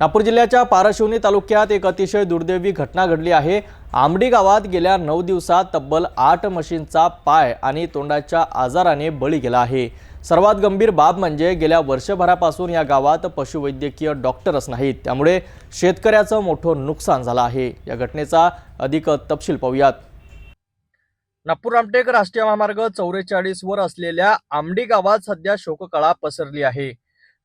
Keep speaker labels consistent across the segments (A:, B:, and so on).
A: नागपूर जिल्ह्याच्या पारशिवनी तालुक्यात एक अतिशय दुर्दैवी घटना घडली आहे. आंबडी गावात गेल्या नऊ दिवसात तब्बल आठ मशीनचा पाय आणि तोंडाच्या आजाराने बळी गेला आहे. सर्वात गंभीर बाब म्हणजे गेल्या वर्षभरापासून या गावात पशुवैद्यकीय डॉक्टरच नाहीत. त्यामुळे शेतकऱ्याचं मोठं नुकसान झालं आहे. या घटनेचा अधिक तपशील पाहूयात. नागपूर रामटेक राष्ट्रीय महामार्ग चौवेचाळीसवर असलेल्या आंबडी गावात सध्या शोककळा पसरली आहे.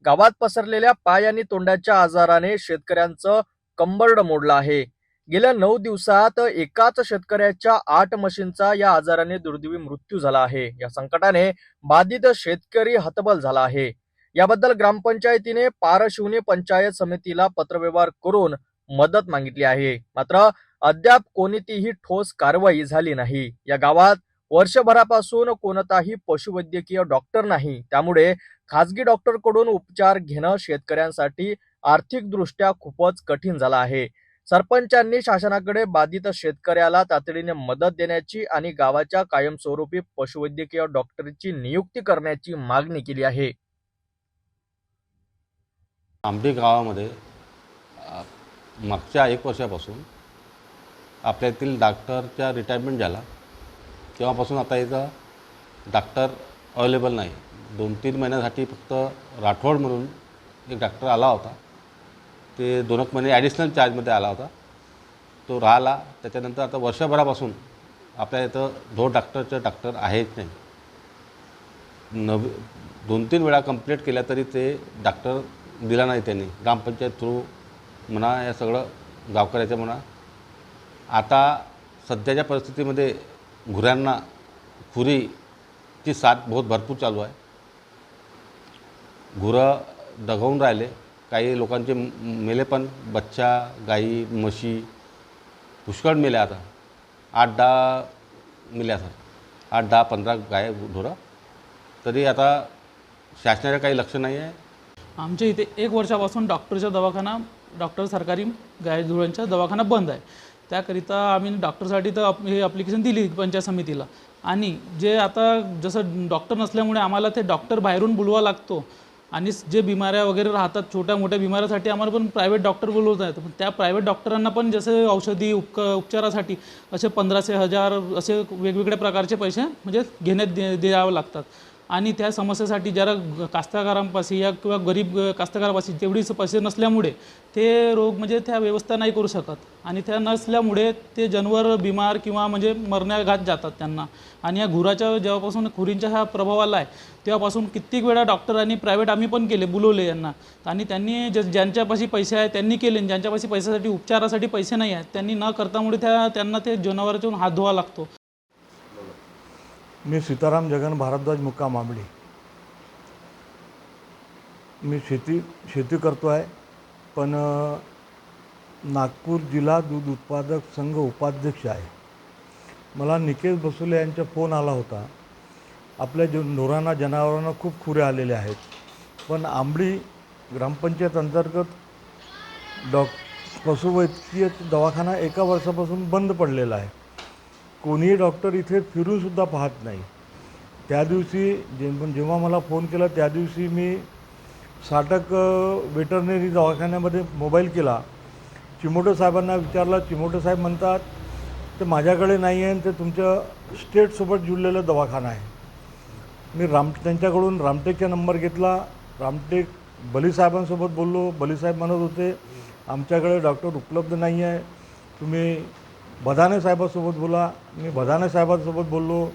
A: गावात पसरलेल्या पाय आणि तोंडाच्या आजाराने शेतकऱ्यांचं कंबरड मोडलं आहे. गेल्या नऊ दिवसात एकाच शेतकऱ्याच्या आठ मशीनचा या आजाराने दुर्दैवी मृत्यू झाला आहे. या संकटाने बाधित शेतकरी हतबल झाला आहे. याबद्दल ग्रामपंचायतीने पारशिवनी पंचायत समितीला पत्रव्यवहार करून मदत मागितली आहे. मात्र अद्याप कोणतीही ठोस कारवाई झाली नाही. या गावात वर्षभरापासून कोणताही पशुवैद्यकीय डॉक्टर नाही. त्यामुळे खाजगी डॉक्टरकडून उपचार घेणं शेतकऱ्यांसाठी आर्थिकदृष्ट्या खूपच कठीण झालं आहे. सरपंचांनी शासनाकडे बाधित शेतकऱ्याला तातडीने मदत देण्याची आणि गावाच्या कायमस्वरूपी पशुवैद्यकीय डॉक्टरची नियुक्ती करण्याची मागणी केली आहे.
B: आंबे गावामध्ये मागच्या एक वर्षापासून आपल्यातील डॉक्टरचा डॉक्टरच्या रिटायरमेंट झाला. तेव्हापासून आता इथं डॉक्टर अवेलेबल नाही. दोन तीन महिन्यासाठी फक्त राठोड म्हणून एक डॉक्टर आला होता. ते दोन एक महिने ॲडिशनल चार्जमध्ये आला होता. तो राहिला. त्याच्यानंतर आता वर्षभरापासून आपल्या इथं जो डॉक्टरचे डॉक्टर आहेच नाही. नवी दोन तीन वेळा कंप्लेंट केल्या तरी ते डॉक्टर दिला नाही त्यांनी. ग्रामपंचायत थ्रू म्हणा या सगळं गावकऱ्याचं म्हणा. आता सध्याच्या परिस्थितीमध्ये घुऱ्यांना खुरीची साथ बहुत भरपूर चालू आहे. घुरं दगावून राहिले काही लोकांचे मेले पण बच्चा गाई म्हशी पुष्कळ मेले आता. आठ दहा मेल्या सर आठ दहा पंधरा गाय ढोरं तरी आता शासनाचं काही लक्ष नाही आहे.
C: आमच्या इथे एक वर्षापासून डॉक्टरचा दवाखाना डॉक्टर सरकारी गाय धुळ्यांचा दवाखाना बंद आहे. त्याकरिता आम्ही डॉक्टरसाठी तर आप- हे अप्लिकेशन दिली पंचायत समितीला. आणि जे आता जसं डॉक्टर नसल्यामुळे आम्हाला ते डॉक्टर बाहेरून बोलवा लागतो. आणि जे बिमाऱ्या वगैरे राहतात छोट्या मोठ्या बिमाऱ्यासाठी आम्हाला पण प्रायव्हेट डॉक्टर बोलवत आहेत पण त्या प्रायव्हेट डॉक्टरांना पण जसे औषधी उपक उपचारासाठी असे पंधराशे हजार असे वेगवेगळ्या प्रकारचे पैसे म्हणजे घेण्यात दे द्यावं लागतात. आणि त्या समस्येसाठी ज्याला कास्तकारांपाशी या किंवा गरीब कास्तकारापाशी तेवढीच पैसे नसल्यामुळे ते रोग म्हणजे त्या व्यवस्था नाही करू शकत. आणि त्या नसल्यामुळे ते जनावर बिमार किंवा म्हणजे मरण्याघात जातात त्यांना. आणि या घुराच्या जेव्हापासून खुरींच्या हा प्रभाव आला आहे तेव्हापासून कित्येक वेळा डॉक्टर आणि प्रायव्हेट आम्ही पण केले बोलवले यांना. आणि त्यांनी ज ज्यांच्यापाशी पैसे आहेत त्यांनी केले ज्यांच्यापाशी पैशासाठी उपचारासाठी पैसे नाही आहेत त्यांनी न करतामुळे त्या त्यांना ते जनावरातून हात धुवा लागतो.
D: मी सीताराम जगन भारद्वाज मुक्काम आंबडी मी शेती शेती करतो आहे पण नागपूर जिल्हा दूध उत्पादक संघ उपाध्यक्ष आहे. मला निकेश बसुले यांचा फोन आला होता. आपल्या ज ढोरांना जनावरांना खूप खुरे आलेले आहेत. पण आंबडी ग्रामपंचायत अंतर्गत डॉक पशुवैद्यकीय दवाखाना एका वर्षापासून बंद पडलेला आहे. कोणीही डॉक्टर इथे फिरूनसुद्धा पाहत नाही. त्या दिवशी जे जेव्हा मला फोन केला त्या दिवशी मी साटक वेटरनरी दवाखान्यामध्ये मोबाईल केला. चिमोटे साहेबांना विचारला चिमोटे साहेब म्हणतात ते माझ्याकडे नाही आहे आणि ते तुमच्या स्टेटसोबत जुळलेलं दवाखाना आहे. मी राम त्यांच्याकडून रामटेकचा नंबर घेतला. रामटेक बलीसाहेबांसोबत बोललो. बलीसाहेब म्हणत होते आमच्याकडे डॉक्टर उपलब्ध नाही आहे तुम्ही बदाने साहेबासोबत बोला. मी बदाने साहेबांसोबत बोललो.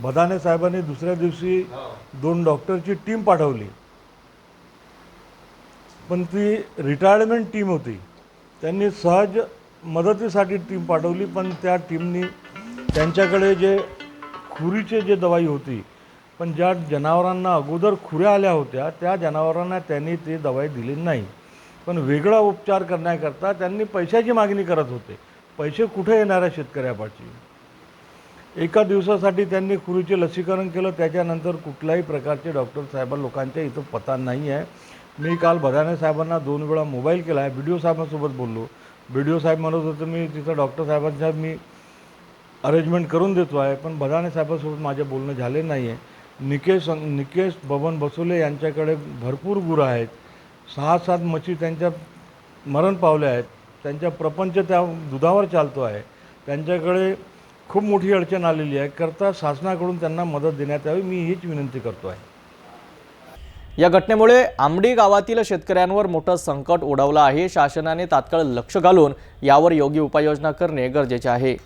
D: बदाने साहेबांनी दुसऱ्या दिवशी दोन डॉक्टरची टीम पाठवली. पण ती रिटायरमेंट टीम होती. त्यांनी सहज मदतीसाठी टीम पाठवली पण त्या टीमनी त्यांच्याकडे जे खुरीचे जे दवाई होती पण ज्या जनावरांना अगोदर खुऱ्या आल्या होत्या त्या जनावरांना त्यांनी ते दवाई दिली नाही. पण वेगळा उपचार करण्याकरता त्यांनी पैशाची मागणी करत होते. पैसे कुठे येणार आहे शेतकऱ्यापाशी? एका दिवसासाठी त्यांनी खुरीचे लसीकरण केलं त्याच्यानंतर कुठल्याही प्रकारचे डॉक्टर साहेब लोकांच्या इथं पता नाही आहे. मी काल भदाने साहेबांना दोन वेळा मोबाईल केला आहे बी डी ओ साहेबांसोबत बोललो. बी डी ओ साहेब म्हणत होतं मी तिथं डॉक्टर साहेबांच्या मी अरेंजमेंट करून देतो आहे पण भदाने साहेबांसोबत माझे बोलणं झाले नाही आहे निकेश निकेश बबन बसोले यांच्याकडे भरपूर गुरं आहेत. सहा सात मच्छी त्यांच्या मरण पावल्या आहेत. त्यांच्या प्रपंच त्या दुधावर चालतो आहे. त्यांच्याकडे खूप मोठी अडचण आलेली आहे. करता शासनाकडून त्यांना मदत देण्यात यावी मी हीच विनंती करतो आहे.
E: या घटनेमुळे आंबडी गावातील शेतकऱ्यांवर मोठं संकट ओढवलं आहे. शासनाने तात्काळ लक्ष घालून यावर योग्य उपाययोजना करणे गरजेचे आहे.